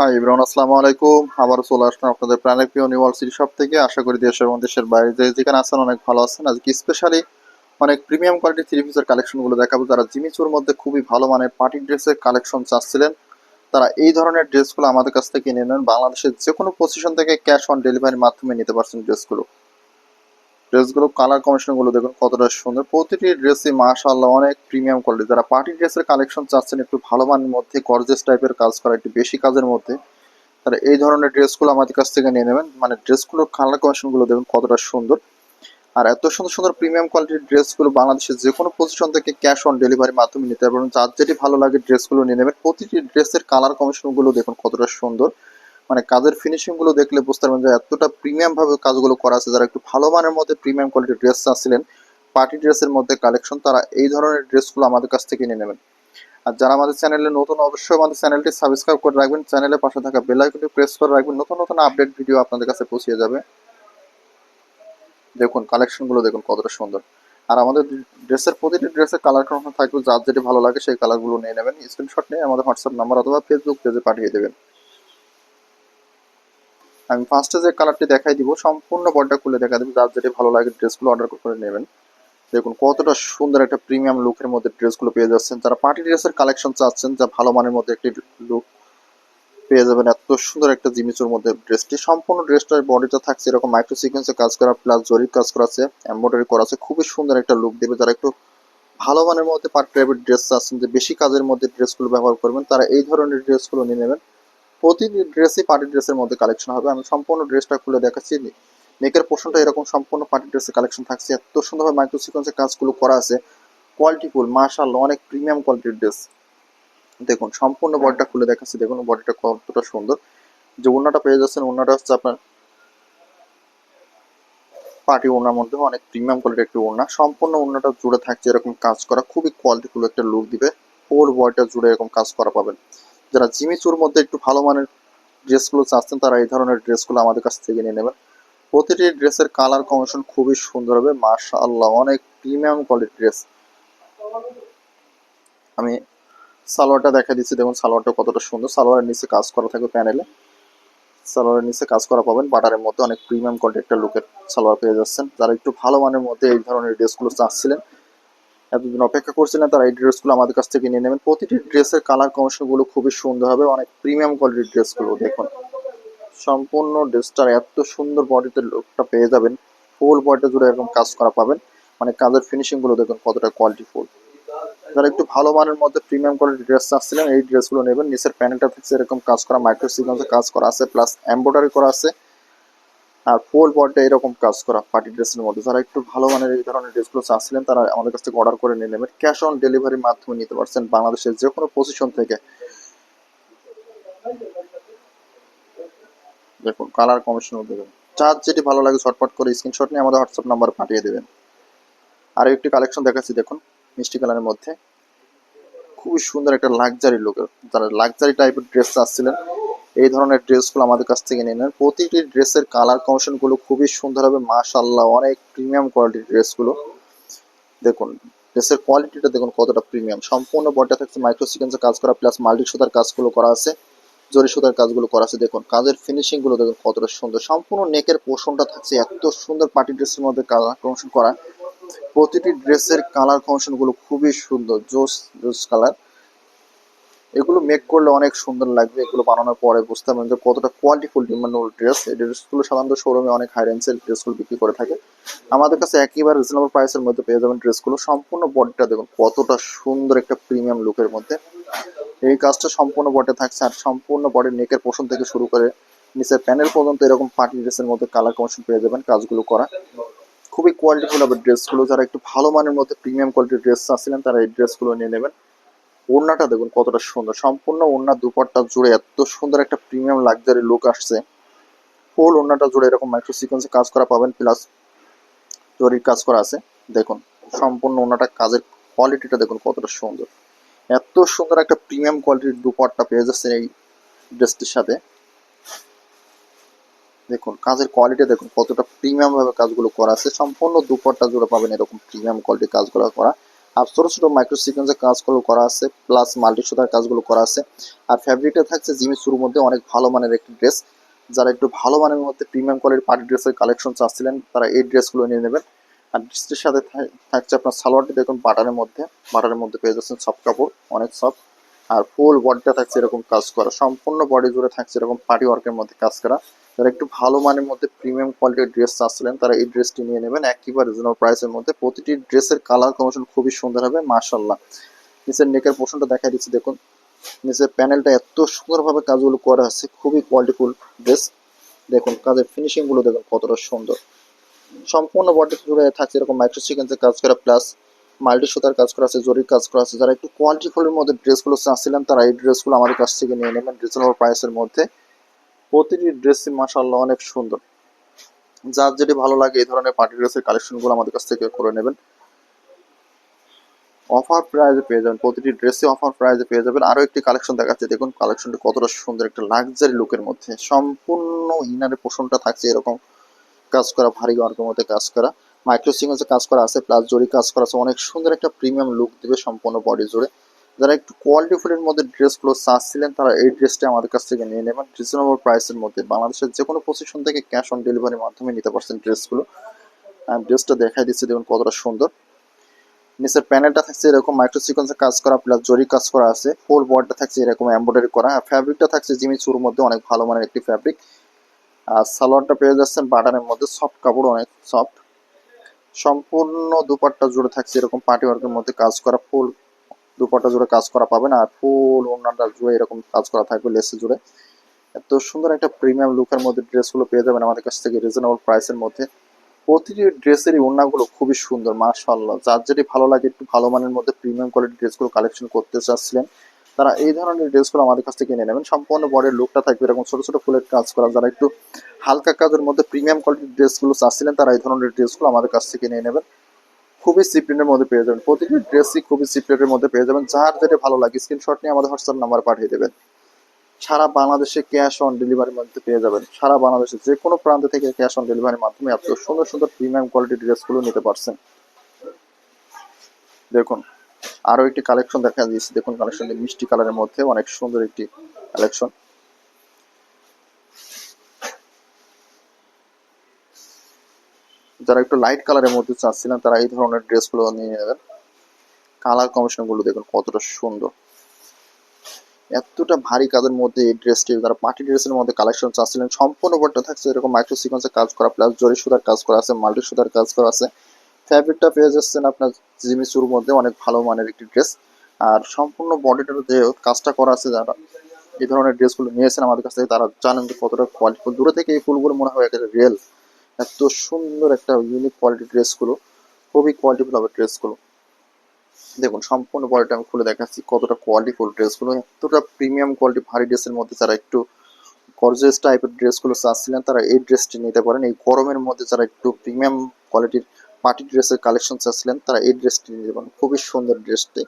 High Ibrahim আসসালামু আলাইকুম। আবার চলে আসলাম আপনাদের প্রাণের প্রিয় ইউনিভার্সিটি সব থেকে। আশা করি দেশের এবং দেশের বাইরে যে যেখানে আছেন অনেক ভালো আছেন। আজকে স্পেশালি অনেক প্রিমিয়াম কোয়ালিটি থ্রি পিসের কালেকশনগুলো দেখাবো। যারা জিমিচুর মধ্যে খুবই ভালো মানের পার্টি ড্রেসের কালেকশন চাচ্ছিলেন, তারা এই ধরনের ড্রেসগুলো আমাদের কাছ থেকে নিয়ে নেন। বাংলাদেশের যে কোনো পজিশন থেকে ক্যাশ অন ডেলিভারির মাধ্যমে নিতে পারছেন ড্রেসগুলো ড্রেসগুলো কালার কমিশনগুলো দেখুন কতটা সুন্দর। প্রতিটি ড্রেসই মাশাআল্লাহ অনেক প্রিমিয়াম কোয়ালিটি যারা পার্টি ড্রেসের কালেকশন চাচ্ছেন, একটু ভালো মানের মধ্যে গর্জেস টাইপের কাজ করা, একটু বেশি কাজের মধ্যে, তারা এই ধরনের ড্রেসগুলো আমাদের কাছ থেকে নিয়ে নেবেন। মানে ড্রেসগুলোর কালার কমিশনগুলো দেখুন কতটা সুন্দর। আর এত সুন্দর সুন্দর প্রিমিয়াম কোয়ালিটির ড্রেসগুলো বাংলাদেশের যে কোনো পজিশন থেকে ক্যাশ অন ডেলিভারির মাধ্যমে নিতে পারবেন। যার যেটি ভালো লাগে ড্রেসগুলো নিয়ে নেবেন। প্রতিটি ড্রেসের কালার কমিশনগুলো দেখুন কতটা সুন্দর। মানে কাজের ফিনিশিংগুলো দেখলে বুঝতে পারবেন যে এতটা প্রিমিয়াম ভাবে কাজগুলো করা আছে, যারা একটু ভালো মানের মধ্যে প্রিমিয়াম কোয়ালিটির ড্রেস চাচ্ছিলেন পার্টি ড্রেসের মধ্যে কালেকশন তারা এই ধরনের ড্রেসগুলো আমাদের কাছ থেকে নিয়ে নেবেন। আর যারা আমাদের চ্যানেলে নতুন, অবশ্যই আমাদের চ্যানেলটি সাবস্ক্রাইব করে রাখবেন। চ্যানেলের পাশে থাকা বেল আইকনটি প্রেস করে রাখবেন। নতুন নতুন আপডেট ভিডিও আপনাদের কাছে পৌঁছে যাবে। দেখুন কালেকশনগুলো দেখুন কতটা সুন্দর। আর আমাদের ড্রেসের প্রতিটি ড্রেসের কালার কখন থাকবে, যার যেটি ভালো লাগে সেই কালারগুলো নিয়ে নেবেন। স্ক্রিনশট নিয়ে আমাদের হোয়াটসঅ্যাপ নাম্বার অথবা ফেসবুক পেজে পাঠিয়ে দেবেন। আমি ফার্স্টে যে কালারটি দেখাই দিব, সম্পূর্ণ বডিটা খুলে দেখা দেবো যার যেটি ভালো লাগে ড্রেসগুলো অর্ডার করে নেবেন। দেখুন কতটা সুন্দর একটা প্রিমিয়াম লুকের মধ্যে ড্রেসগুলো পেয়ে যাচ্ছেন। যারা পার্টি ড্রেসের কালেকশন চাচ্ছেন, যা ভালো মানের মধ্যে একটি লুক পেয়ে যাবেন, এত সুন্দর একটা জিমিচুর মধ্যে ড্রেসটি সম্পূর্ণ ড্রেসটার বডিটা থাকছে এরকম মাইক্রো সিকোয়েন্সে কাজ করা প্লাস জরির কাজ করা আছে এমব্রয়ডারি করা আছে। খুবই সুন্দর একটা লুক দেবে। যারা একটু ভালো মানের মধ্যে পার্টি টাইপের ড্রেস চাচ্ছেন, যে বেশি কাজের মধ্যে ড্রেসগুলো ব্যবহার করবেন, তারা এই ধরনের ড্রেসগুলো নিয়ে নেবেন। প্রতিটি ড্রেসই পার্টি ড্রেসের মধ্যে কালেকশন হবে। আমি সম্পূর্ণ ড্রেসটা খুলে দেখাচ্ছি। নেকের পোর্শনটা এরকম সম্পূর্ণ পার্টি ড্রেসের কালেকশন থাকছে। এত সুন্দরভাবে মাইক্রো সিকোয়েন্সের কাজগুলো করা আছে। কোয়ালিটিফুল মার্শাল অনেক প্রিমিয়াম কোয়ালিটির ড্রেস দেখুন, সম্পূর্ণ বডিটা খুলে দেখাচ্ছি। দেখুন বডিটা কতটা সুন্দর। যে ওড়নাটা পেয়ে যাচ্ছেন, ওড়নাটা হচ্ছে আপনার পার্টি ওড়নার মধ্যে অনেক প্রিমিয়াম কোয়ালিটির একটি ওড়না। সম্পূর্ণ ওড়নাটা জুড়ে থাকছে এরকম কাজ করা। খুবই কোয়ালিটিফুল একটা লুক দিবে। ফোর বডিটা জুড়ে এরকম কাজ করা পাবেন। যারা জিমিচুর মধ্যে একটু ভালো মানের ড্রেসগুলো চাচ্ছেন, তারা এই ধরনের ড্রেসগুলো আমাদের কাছ থেকে নিয়ে নেবেন। প্রতিটি ড্রেসের কালার কম্বিনেশন খুবই সুন্দর হবে। মাশাআল্লাহ, অনেক প্রিমিয়াম কোয়ালিটির ড্রেস আমি সালোয়ারটা দেখা দিচ্ছি। দেখুন, সালোয়ারটা কতটা সুন্দর। সালোয়ারের নিচে কাজ করা থাকবে প্যানেলে। সালোয়ারের নিচে কাজ করা পাবেন। বাটারের মধ্যে অনেক প্রিমিয়াম কোয়ালিটি একটা লুকের সালোয়ার পেয়ে যাচ্ছেন। যারা একটু ভালো মানের মধ্যে এই ধরনের ড্রেসগুলো চাচ্ছিলেন এতদিন অপেক্ষা করছিলেন, তারা এই ড্রেসগুলো আমাদের কাছ থেকে নিয়ে নেবেন। প্রতিটি ড্রেসের কালার কমিশনগুলো খুবই সুন্দর হবে, অনেক প্রিমিয়াম কোয়ালিটির ড্রেসগুলো দেখুন। সম্পূর্ণ ড্রেসটার এত সুন্দর বডিতে লুকটা পেয়ে যাবেন ফুল বডিটা জুড়ে এরকম কাজ করা পাবেন। মানে কাজের ফিনিশিংগুলো দেখুন কতটা কোয়ালিটি ফুল যারা একটু ভালো মানের মধ্যে প্রিমিয়াম কোয়ালিটির ড্রেস চাচ্ছিলেন, এই ড্রেসগুলো নেবেন। নিচের প্যানেলটা থাকছে এরকম কাজ করা মাইক্রো সিকোয়েন্সে কাজ করা আছে প্লাস এমব্রয়ডারি করা আছে। আর ফুল বডিটা এরকম কাজ করা পার্টি ড্রেসের মধ্যে। যারা একটু ভালো মানের এই ধরনের ড্রেসগুলো চাচ্ছিলেন, তারা আমাদের কাছ থেকে অর্ডার করে নিয়ে নেবেন। ক্যাশ অন ডেলিভারির মাধ্যমে নিতে পারছেন বাংলাদেশের যে কোনো পজিশন থেকে। দেখুন কালার কমিশনও দেবেন। যার যেটি ভালো লাগে ঝটপট করে স্ক্রিনশট নিয়ে আমাদের হোয়াটসঅ্যাপ নাম্বার পাঠিয়ে দেবেন। আর একটি কালেকশন দেখাচ্ছি, দেখুন, মিষ্টি কালারের মধ্যে। খুবই সুন্দর একটা লাক্সারি লুকের যারা লাক্সারি টাইপের ড্রেস চাচ্ছিলেন এই ধরনের ড্রেসগুলো আমাদের কাছ থেকে নিয়ে নেন। প্রতিটি ড্রেসের কালার কমিশনগুলো খুবই সুন্দর হবে। মাশাল্লাহ অনেক প্রিমিয়াম কোয়ালিটির ড্রেসগুলো। দেখুন, ড্রেসের কোয়ালিটিটা দেখুন কতটা প্রিমিয়াম সম্পূর্ণ বডিটা থাকছে মাইক্রো সিকোয়েন্সে কাজ করা প্লাস মাল্টি সুতার কাজগুলো করা আছে, জরি সুতার কাজগুলো করা আছে। দেখুন, কাজের ফিনিশিংগুলো দেখুন কতটা সুন্দর। সম্পূর্ণ নেকের পোর্শনটা থাকছে এত সুন্দর পার্টি ড্রেসের মধ্যে কালার কমিশন করা। প্রতিটি ড্রেসের কালার কমিশনগুলো খুবই সুন্দর, জোস জোস কালার এগুলো মেক করলে অনেক সুন্দর লাগবে। এগুলো বানানোর পরে বুঝতে পারবেন যে কতটা কোয়ালিটিফুল ডিমান্ডেবল ড্রেস এই ড্রেসগুলো সাধারণত শোরুমে অনেক হাই রেঞ্জের ড্রেসগুলো বিক্রি করে থাকে। আমাদের কাছে একেবারে রিজনেবল প্রাইসের মধ্যে পেয়ে যাবেন ড্রেসগুলো সম্পূর্ণ বডিটা দেখুন, কতটা সুন্দর একটা প্রিমিয়াম লুকের মধ্যে। এই কাজটা সম্পূর্ণ বডি থাকছে আর সম্পূর্ণ বডির নেকের পোষণ থেকে শুরু করে নিচের প্যানেল পর্যন্ত এরকম পার্টি ড্রেসের মধ্যে কালার কমিশন পেয়ে যাবেন কাজগুলো করা। খুবই কোয়ালিটিফুল হবে ড্রেসগুলো যারা একটু ভালো মানের মধ্যে প্রিমিয়াম কোয়ালিটির ড্রেস চাচ্ছিলেন, তারা এই ড্রেসগুলো নিয়ে নেবেন। ওড়নাটা দেখুন কতটা সুন্দর। সম্পূর্ণ ওড়না দুপাটটা জুড়ে এত সুন্দর একটা প্রিমিয়াম লাক্সারি লুক আসছে। ফুল ওড়নাটা জুড়ে এরকম মাইক্রো সিকোয়েন্সে কাজ করা পাবেন প্লাস জরির কাজ করা আছে। দেখুন, সম্পূর্ণ ওড়নাটা কাজের কোয়ালিটিটা দেখুন কতটা সুন্দর। এত সুন্দর একটা প্রিমিয়াম কোয়ালিটির দুপাটটা পেয়ে যাচ্ছেন এই ড্রেসটির সাথে। দেখুন, কাজের কোয়ালিটি দেখুন কতটা প্রিমিয়াম ভাবে কাজগুলো করা আছে। সম্পূর্ণ দুপাট্টা জুড়ে পাবেন এরকম প্রিমিয়াম কোয়ালিটির কাজগুলো করা। আর ছোটো ছোটো মাইক্রো সিকোয়েন্সের কাজগুলো করা আছে প্লাস মাল্টি সুতার কাজগুলো করা আছে। আর ফ্যাব্রিকটা থাকছে জিমি শুরুর মধ্যে অনেক ভালো মানের একটি ড্রেস যারা একটু ভালো মানের মধ্যে প্রিমিয়াম কোয়ালিটির পার্টি ড্রেসের কালেকশন চাচ্ছিলেন তারা এই ড্রেসগুলো নিয়ে নেবেন। আর ড্রেসটির সাথে থাক- থাকছে আপনার সালোয়ারটি দেখুন বাটারের মধ্যে বাটারের মধ্যে পেয়ে যাচ্ছেন সফট কাপড়, অনেক সফট আর ফুল বডিটা থাকছে এরকম কাজ করা। সম্পূর্ণ বডি জুড়ে থাকছে এরকম পার্টি ওয়ার্কের মধ্যে কাজ করা। যারা একটু ভালো মানের মধ্যে প্রিমিয়াম কোয়ালিটির ড্রেস চাচ্ছিলেন, তারা এই ড্রেসটি নিয়ে নেবেন। একেবারে রিজনেবল প্রাইসের মধ্যে। প্রতিটি ড্রেসের কালার কম্বিনেশন খুবই সুন্দর হবে মাশাল্লাহ নিচের নেকের পোর্শনটা দেখাই দিচ্ছে, দেখুন। নিচের প্যানেলটা এত সুন্দরভাবে কাজগুলো করা আছে খুবই কোয়ালিটিফুল ড্রেস দেখুন, কাজের ফিনিশিংগুলো দেখুন, কতটা সুন্দর। সম্পূর্ণ বডি জুড়ে থাকছে, এরকম মাইক্রো সিকেন্সের কাজ করা প্লাস মাল্টি সুতার কাজ করা আছে, জরির কাজ করা আছে। যারা একটু কোয়ালিটিফুলের মধ্যে ড্রেসগুলো চাচ্ছিলেন, তারা এই ড্রেসগুলো আমাদের কাছ থেকে নিয়ে নেবেন রিজনেবল প্রাইসের মধ্যে। প্রতিটি ড্রেসই মাসাল্লাহ অনেক সুন্দর। যার যেটি ভালো লাগে এই ধরনের পার্টি ড্রেসের কালেকশনগুলো আমাদের কাছ থেকে করে নেবেন। অফার প্রাইজে পেয়ে যাবেন, প্রতিটি ড্রেসে অফার প্রাইজে পেয়ে যাবেন। আরও একটি কালেকশন দেখাচ্ছে, দেখুন কালেকশনটি কতটা সুন্দর, একটা লাক্সারি লুকের মধ্যে। সম্পূর্ণ ইনারের পোষণটা থাকছে এরকম কাজ করা, ভারী ওয়ার্কের মধ্যে কাজ করা। মাইক্রো কাজ করা আছে প্লাস জরি কাজ করা আছে। অনেক সুন্দর একটা প্রিমিয়াম লুক দিবে সম্পূর্ণ বডি জুড়ে। যারা একটু কোয়ালিটি ফুলের মধ্যে ড্রেসগুলো চাচ্ছিলেন, তারা এই ড্রেসটা আমাদের কাছ থেকে নিয়ে নেবেন। রিজনেবল প্রাইসের মধ্যে বাংলাদেশের যে কোনো পজিশন থেকে ক্যাশ অন ডেলিভারির মাধ্যমে নিতে পারছেন ড্রেসগুলো ড্রেসটা দেখাই দিচ্ছে, দেখুন কতটা সুন্দর। নিচের প্যানেলটা থাকছে এরকম মাইক্রো সিকোয়েন্সের কাজ করা প্লাস জরি কাজ করা আছে। ফুল বডিটা থাকছে এরকম এমব্রয়ডারি করা। আর ফ্যাব্রিকটা থাকছে জিমি চুর মধ্যে অনেক ভালো মানের একটি ফ্যাব্রিক আর সালোয়ারটা পেয়ে যাচ্ছেন বাটারের মধ্যে সফট কাপড় অনেক সফট সম্পূর্ণ দুপাট্টা জুড়ে থাকছে এরকম পার্টি ওয়ার্কের মধ্যে কাজ করা ফুল দুপাট্টা জুড়ে কাজ করা পাবেন আর ফুল ওনাটা জুড়ে এরকম কাজ করা থাকবে লেসে জুড়ে। এত সুন্দর একটা প্রিমিয়াম লুকের মধ্যে ড্রেসগুলো পেয়ে যাবেন আমাদের কাছ থেকে রিজনেবল প্রাইসের মধ্যে। প্রতিটি ড্রেসেরই ওড়নাগুলো খুবই সুন্দর, মাশাআল্লাহ। যার যেটি ভালো লাগে, একটু ভালো মানের মধ্যে প্রিমিয়াম কোয়ালিটির ড্রেসগুলো কালেকশন করতে চাচ্ছিলেন, তারা এই ধরনের ড্রেসগুলো আমাদের কাছ থেকে কিনে নেবেন। সম্পূর্ণ বডির লুকটা থাকবে এরকম ছোট ছোট ফুলের কাজ করা। যারা একটু হালকা কাজের মধ্যে প্রিমিয়াম কোয়ালিটির ড্রেসগুলো চাচ্ছিলেন, তারা এই ধরনের ড্রেসগুলো আমাদের কাছ থেকে নিয়ে নেবেন। খুবই সিপ্রিনের মধ্যে পেয়ে যাবেন। প্রতিটি ড্রেসই খুবই সিপ্রিনের মধ্যে পেয়ে যাবেন। যার যেটা ভালো লাগে স্ক্রিনশট নিয়ে আমাদের হোয়াটসঅ্যাপ নাম্বার পাঠিয়ে দেবেন। সারা বাংলাদেশে ক্যাশ অন ডেলিভারির মধ্যে পেয়ে যাবেন। সারা বাংলাদেশে যে কোনো প্রান্ত থেকে ক্যাশ অন ডেলিভারির মাধ্যমে এত সুন্দর সুন্দর প্রিমিয়াম কোয়ালিটির ড্রেসগুলো নিতে পারছেন। দেখুন, আরও একটি কালেকশন দেখা দিয়েছে। দেখুন কালেকশনটি মিষ্টি কালারের মধ্যে অনেক সুন্দর একটি কালেকশন যারা একটু লাইট কালারের মধ্যে চাচ্ছিলেন, তারা এই ধরনের ড্রেসগুলো নিয়ে নেবেন। কালার কম্বিনেশনগুলো দেখুন কতটা সুন্দর। এতটা ভারী কাজের মধ্যে এই ড্রেসটি যারা পার্টি ড্রেসের মধ্যে কালেকশন চাচ্ছিলেন, সম্পূর্ণ বডটা থাকছে এরকম মাইক্রো সিকোয়েন্সের কাজ করা প্লাস জরি সুতার কাজ করা আছে মাল্টি সুতার কাজ করা আছে। ফ্যাব্রিকটা পেয়ে যাচ্ছেন আপনার জিমি চুর মধ্যে, অনেক ভালো মানের একটি ড্রেস আর সম্পূর্ণ বডিটার যে কাজটা করা আছে, যারা এই ধরনের ড্রেসগুলো নিয়েছেন আমাদের কাছ থেকে, তারা জানেন যে কতটা কোয়ালিটি দূরে থেকে এই ফুলগুলো মনে হয় একটা রিয়েল এত সুন্দর একটা ইউনিক কোয়ালিটি ড্রেসগুলো খুবই কোয়ালিটিফুল হবে ড্রেসগুলো দেখুন, সম্পূর্ণ বডিটা আমি খুলে দেখাচ্ছি কতটা কোয়ালিটিফুল ড্রেসগুলো এতটা প্রিমিয়াম কোয়ালিটি ভারী ড্রেসের মধ্যে যারা একটু গর্জিয়াস টাইপের ড্রেসগুলো চাচ্ছিলেন, তারা এই ড্রেসটি নিতে পারেন। এই গরমের মধ্যে যারা একটু প্রিমিয়াম কোয়ালিটির পার্টি ড্রেসের কালেকশন চাচ্ছিলেন, তারা এই ড্রেসটি নিতে পারেন। খুবই সুন্দর ড্রেসটি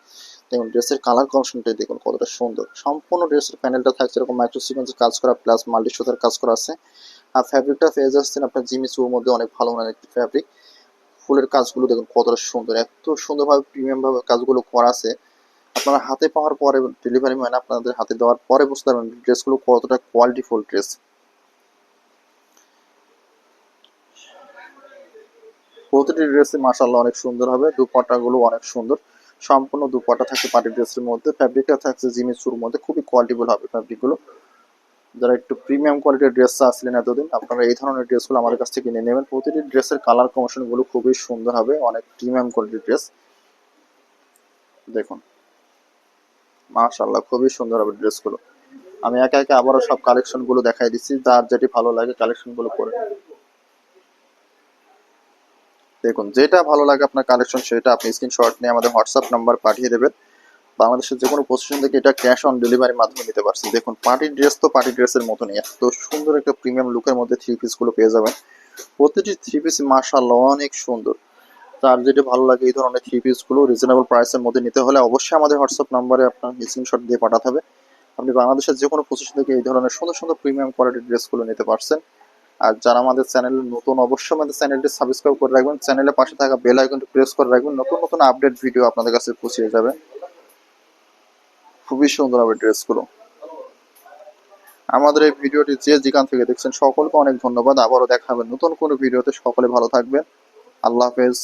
দেখুন ড্রেসের কালার কম্বিনেশনটাই দেখুন কতটা সুন্দর। সম্পূর্ণ ড্রেসের প্যানেলটা থাকছে এরকম মাইক্রো সিকোয়েন্সের কাজ করা প্লাস মাল্টি সুতার কাজ করা আছে। আর ফ্যাব্রিকটা পেয়ে যাচ্ছেন আপনার জিমি চুর মধ্যে অনেক ভালো মানের একটি ফ্যাব্রিক ফুলের কাজগুলো দেখুন কতটা সুন্দর, এত সুন্দরভাবে প্রিমিয়াম ভাবে কাজগুলো করা আছে। আপনারা হাতে পাওয়ার পরে ডেলিভারি ম্যান আপনাদের হাতে দেওয়ার পরে বুঝতে পারবেন ড্রেসগুলো কতটা কোয়ালিটিফুল ড্রেস প্রতিটি ড্রেসে মাসাল্লাহ অনেক সুন্দর হবে, দুপাট্টাগুলো অনেক সুন্দর। সম্পূর্ণ দুপাট্টা থাকছে পার্টি ড্রেসের মধ্যে ফ্যাব্রিকটা থাকছে জিমি চুর মধ্যে, খুবই কোয়ালিটিফুল হবে ফ্যাব্রিকগুলো যারা একটু প্রিমিয়াম কোয়ালিটির ড্রেস আসলেন এতদিন, আপনারা এই ধরনের ড্রেসগুলো আমাদের কাছ থেকে কিনে নেবেন। প্রতিটি ড্রেসের কালার কম্বিনেশনগুলো খুবই সুন্দর হবে, অনেক প্রিমিয়াম কোয়ালিটির ড্রেস দেখুন মাশাল্লাহ খুবই সুন্দর হবে ড্রেসগুলো আমি একা একা আবারও সব কালেকশনগুলো দেখাই দিচ্ছি, যার যেটি ভালো লাগে কালেকশনগুলো করে দেখুন, যেটা ভালো লাগে আপনার কালেকশন সেটা আপনি স্ক্রিনশট নিয়ে আমাদের হোয়াটসঅ্যাপ নাম্বার পাঠিয়ে দেবেন। বাংলাদেশের যে কোনো পজিশন থেকে এটা ক্যাশ অন ডেলিভারির মাধ্যমে নিতে পারছেন। দেখুন পার্টি ড্রেস তো পার্টি ড্রেসের মতনই। এত সুন্দর একটা প্রিমিয়াম লুকের মধ্যে থ্রি পিসগুলো পেয়ে যাবেন। প্রতিটি থ্রি পিস মার্শাল্লাহ অনেক সুন্দর। তার যেটা ভালো লাগে, এই ধরনের থ্রি পিসগুলো রিজনেবল প্রাইসের মধ্যে নিতে হলে অবশ্যই আমাদের হোয়াটসঅ্যাপ নাম্বারে আপনার স্ক্রিনশট দিয়ে পাঠাতে হবে। আপনি বাংলাদেশের যে কোনো পজিশন থেকে এই ধরনের সুন্দর সুন্দর প্রিমিয়াম কোয়ালিটির ড্রেসগুলো নিতে পারছেন। আর যারা আমাদের চ্যানেল নতুন, অবশ্যই আমাদের চ্যানেলটি সাবস্ক্রাইব করে রাখবেন। চ্যানেলের পাশে থাকা বেল আইকনটি প্রেস করে রাখবেন। নতুন নতুন আপডেট ভিডিও আপনাদের কাছে পৌঁছে যাবে। খুবই সুন্দর হবে ড্রেসগুলো। আমাদের এই ভিডিওটি যে যেখান থেকে দেখছেন, সকলকে অনেক ধন্যবাদ। আবারও দেখা হবে নতুন কোনো ভিডিওতে। সকলে ভালো থাকবেন। আল্লাহ হাফেজ।